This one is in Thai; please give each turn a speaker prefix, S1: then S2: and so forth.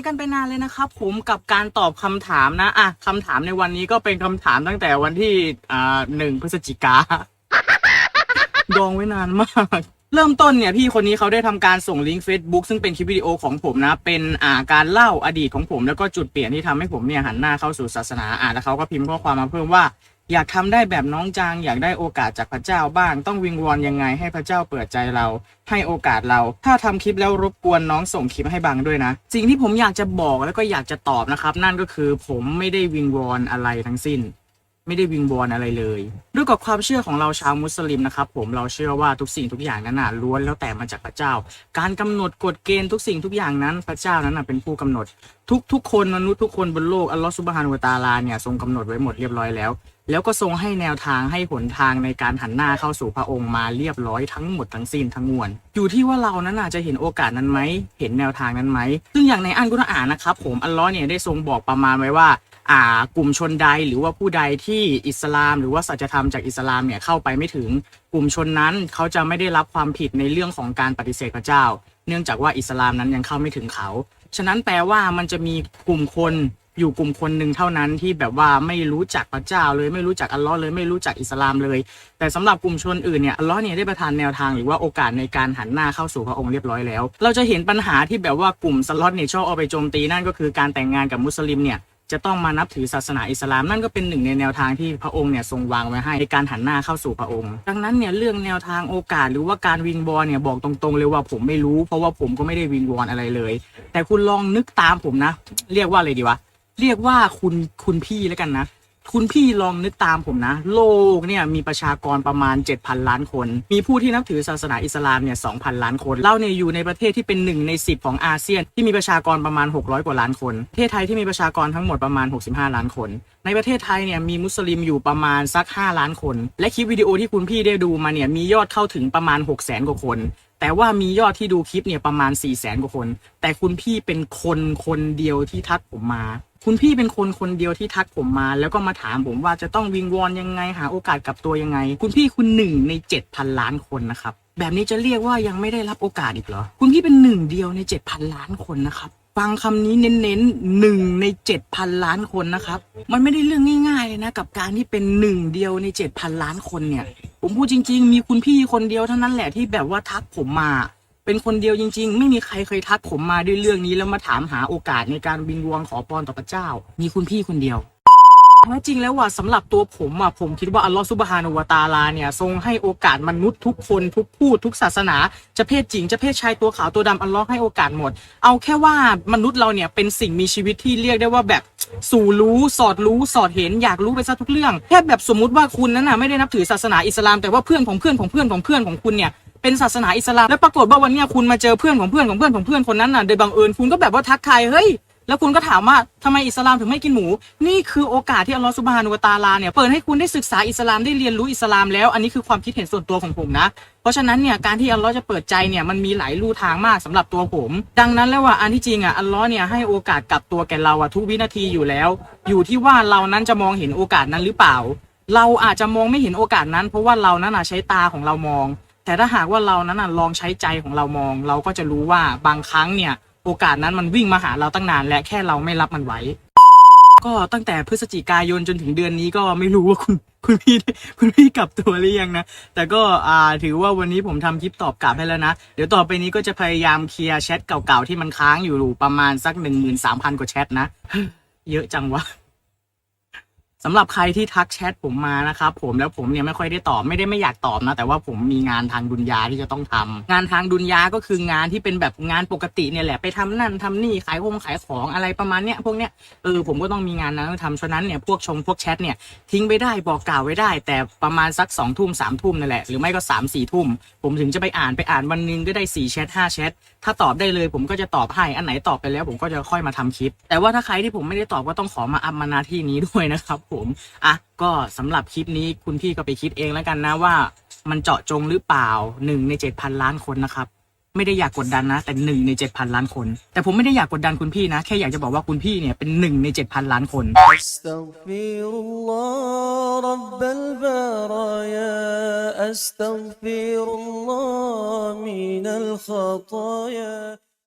S1: ายกันไปนานเลยนะครับผมกับการตอบคำถามนะ อะคำถามในวันนี้ก็เป็นคำถามตั้งแต่วันที่อ่าหนึ่งพฤศจิกาดองไว้นานมาก เริ่มต้นเนี่ยพี่คนนี้เขาได้ทำการส่งลิงก์ Facebook ซึ่งเป็นคลิปวิดีโอของผมนะ เป็นอ่าการเล่าอดีตของผม แล้วก็จุดเปลี่ยนที่ทำให้ผมเนี่ยหันหน้าเข้าสู่ศาสนาอ่าแล้วเขาก็พิมพ์ข้อความมาเพิ่มว่า อยากทำได้แบบน้องจางอยากได้โอกาสจากพระเจ้าบ้าง ต้องวิงวอนยังไงให้พระเจ้าเปิดใจเรา ให้โอกาสเรา ถ้าทำคลิปแล้วรบกวนน้องส่งคลิปให้บังด้วยนะ สิ่งที่ผมอยากจะบอกแล้วก็อยากจะตอบนะครับ นั่นก็คือผมไม่ได้วิงวอนอะไรทั้งสิ้น ไม่ได้วิงวอนอะไรเลยด้วยกับความเชื่อของเราชาวมุสลิมนะครับ ผมเราเชื่อว่าทุกสิ่งทุกอย่างนั้นน่ะล้วนแล้วแต่มาจากพระเจ้า การกำหนดกฎเกณฑ์ทุกสิ่งทุกอย่างนั้นพระเจ้านั้นนะเป็นผู้กำหนด ทุกทุกคนมนุษย์ทุกคนบนโลกอัลลอฮฺซุบฮานุวะตาลาเนี่ยทรงกำหนดไว้หมดเรียบร้อยแล้ว แล้วก็ทรงให้แนวทางให้หนทางในการหันหน้าเข้าสู่พระองค์มาเรียบร้อยทั้งหมดทั้งสิ้นทั้งมวลอยู่ที่ว่าเรานั้นน่ะจะเห็นโอกาสนั้นไหมเห็นแนวทางนั้นไหมซึ่งอย่างในอันกุรอานนะครับผมอัลลอฮ์เนี่ยได้ทรงบอกประมาณไว้ว่าอ่ากลุ่มชนใดหรือว่าผู้ใดที่อิสลาม หรือว่าสัจธรรมจากอิสลามเนี่ยเข้าไปไม่ถึงกลุ่มชนนั้นเขาจะไม่ได้รับความผิดในเรื่องของการปฏิเสธพระเจ้า เนื่องจากว่าอิสลามนั้นยังเข้าไม่ถึงเขา ฉะนั้นแปลว่ามันจะมีกลุ่มคน อยู่กลุ่มคนหนึ่งเท่านั้นที่แบบว่าไม่รู้จักพระเจ้าเลยไม่รู้จักอัลลอฮ์เลยไม่รู้จักอิสลามเลย แต่สำหรับกลุ่มชนอื่นเนี่ยอัลลอฮ์เนี่ยได้ประทานแนวทางหรือว่าโอกาสในการหันหน้าเข้าสู่พระองค์เรียบร้อยแล้ว เราจะเห็นปัญหาที่แบบว่ากลุ่มสล็อตเนี่ยชอบเอาไปโจมตีนั่นก็คือการแต่งงานกับมุสลิมเนี่ยจะต้องมานับถือศาสนาอิสลามนั่นก็เป็นหนึ่งในแนวทางที่พระองค์เนี่ยทรงวางไว้ให้ในการหันหน้าเข้าสู่พระองค์ ดังนั้นเนี่ยเรื่องแนวทางโอกาสหรือว่าการวิงบอลเนี่ยบอกตรงๆเลยว่าผมไม่รู้ เพราะว่าผมก็ไม่ได้วิงบอลอะไรเลย แต่คุณลองนึกตามผมนะ เรียกว่าอะไรดีวะ เรียกว่าคุณคุณพี่แล้วกันนะ คุณพี่ลองนึกตามผมนะ โลกเนี่ยมีประชากรประมาณ 7,000 ล้านคน มีผู้ที่นับถือศาสนาอิสลามเนี่ย2,000 ล้านคนเราเนี่ยอยู่ในประเทศที่เป็นหนึ่งใน 10 ของอาเซียน ที่มีประชากรประมาณ 600 กว่าล้านคนประเทศไทยที่มีประชากรทั้งหมดประมาณ 65 ล้านคน ในประเทศไทยเนี่ยมีมุสลิมอยู่ประมาณสัก 5 ล้านคน และคลิปวิดีโอที่คุณพี่ได้ดูมาเนี่ยมียอดเข้าถึงประมาณ 6 0 0 0 0 0กว่าคน แต่ว่ามียอดที่ดูคลิปเนี่ยประมาณ4ี่แสนกว่าคน แต่คุณพี่เป็นคนคนเดียวที่ทักผมมา คุณพี่เป็นคนคนเดียวที่ทักผมมา แล้วก็มาถามผมว่าจะต้องวิงวอนยังไงหาโอกาสกลับตัวยังไง คุณพี่คุณหนึ่งในเจ็ดพันล้านคนนะครับ แบบนี้จะเรียกว่ายังไม่ได้รับโอกาสอีกเหรอ คุณพี่เป็นหนึ่งเดียวในเจ็ดพันล้านคนนะครับฟังคำนี้เน้นๆหนึ่งในเจ็ดพันล้านคนนะครับ มันไม่ได้เรื่องง่ายๆเลยนะ กับการที่เป็นหนึ่งเดียวในเจ็ดพันล้านคนเนี่ย ผมพูดจริง ๆ มีคุณพี่คนเดียวเท่านั้นแหละที่แบบว่าทักผมมา เป็นคนเดียวจริง ๆ ไม่มีใครเคยทักผมมาด้วยเรื่องนี้แล้วมาถามหาโอกาสในการวิงวอนขอพรต่อพระเจ้า มีคุณพี่คนเดียว แท้จริงแล้วว่าสำหรับตัวผมอะผมคิดว่าอัลลอฮฺซุบฮานุวะตาลาเนี่ยทรงให้โอกาสมนุษย์ทุกคนทุกพูดทุกศาสนา จะเพศหญิงจะเพศชายตัวขาวตัวดำอัลลอฮ์ให้โอกาสหมด เอาแค่ว่ามนุษย์เราเนี่ยเป็นสิ่งมีชีวิตที่เรียกได้ว่าแบบสู่รู้สอดรู้สอดเห็นอยากรู้ไปซะทุกเรื่องแค่แบบสมมุติว่าคุณนั้นน่ะไม่ได้นับถือศาสนาอิสลามแต่ว่าเพื่อนของเพื่อนของเพื่อนของเพื่อนของคุณเนี่ยเป็นศาสนาอิสลามแล้วปรากฏว่าวันเนี้ยคุณมาเจอเพื่อนของเพื่อนของเพื่อนของเพื่อนคนนั้นน่ะโดยบังเอิญคุณก็แบบว่าทักทายเฮ้ย แล้วคุณก็ถามว่าทำไมอิสลามถึงไม่กินหมู นี่คือโอกาสที่อัลลอฮฺซุบฮานุวตาลาเนี่ยเปิดให้คุณได้ศึกษาอิสลามได้เรียนรู้อิสลามแล้ว อันนี้คือความคิดเห็นส่วนตัวของผมนะ เพราะฉะนั้นเนี่ยการที่อัลลอฮ์จะเปิดใจเนี่ยมันมีหลายลู่ทางมากสำหรับตัวผม ดังนั้นแล้วว่าอันที่จริงอะอัลลอฮ์เนี่ยให้โอกาสกับตัวแก่เราอะทุกวินาทีอยู่แล้ว อยู่ที่ว่าเรานั้นจะมองเห็นโอกาสนั้นหรือเปล่า เราอาจจะมองไม่เห็นโอกาสนั้น เพราะว่าเรานั้นอะใช้ตาของเรามอง แต่ถ้าหากว่าเรานั้นน่ะลองใช้ใจของเรามอง เราก็จะรู้ว่าบางครั้งเนี่ย โอกาสนั้นมันวิ่งมาหาเราตั้งนาน และแค่เราไม่รับมันไว้ ก็ตั้งแต่พฤศจิกายนจนถึงเดือนนี้ก็ไม่รู้ว่าคุณคุณพี่คุณพี่กลับตัวหรือยังนะ แต่ก็อ่าถือว่าวันนี้ผมทำคลิปตอบกลับให้แล้วนะ เดี๋ยวต่อไปนี้ก็จะพยายามเคลียร์แชทเก่าๆที่มันค้างอยู่ประมาณสักหนึ่งหมื่นสามพันกว่าแชทนะ เยอะจังวะ สำหรับใครที่ทักแชทผมมานะครับผมแล้วผมเนี่ยไม่ค่อยได้ตอบไม่ได้ไม่อยากตอบนะ แต่ว่าผมมีงานทางดุนยาที่จะต้องทำงานทางดุนยาก็คืองานที่เป็นแบบงานปกติเนี่ยแหละไปทำนั่นทำนี่ขายของขายของอะไรประมาณเนี้ยพวกเนี้ยเออผมก็ต้องมีงานนั้นต้องทำฉะนั้นเนี่ยพวกชงพวกแชทเนี่ยทิ้งไปได้บอกกล่าวไว้ได้ แต่ประมาณสักสองทุ่มสามทุ่มนั่นแหละหรือไม่ก็สามสี่ทุ่มผมถึงจะไปอ่านไปอ่านวันนึงก็ได้สี่แชทห้าแชทถ้าตอบได้เลยผมก็จะตอบให้อันไหนตอบไปแล้ว ผมก็จะค่อยมาทำคลิป แต่ว่าถ้าใครที่ผมไม่ได้ตอบก็ต้องขอมาอัพมานาที่นี้ด้วยนะครับผมอะก็สำหรับคลิปนี้คุณพี่ก็ไปคิดเองแล้วกันนะว่า มันเจาะจงหรือเปล่าหนึ่งในเจ็ดพันล้านคนนะครับไม่ได้อยากกดดันนะ แต่หนึ่งในเจ็ดพันล้านคน แต่ผมไม่ได้อยากกดดันคุณพี่นะ แค่อยากจะบอกว่าคุณพี่เนี่ยเป็นหนึ่งในเจ็ดพันล้านคน
S2: อัสตัฟิรุลลอฮ์มินัลขอตอยา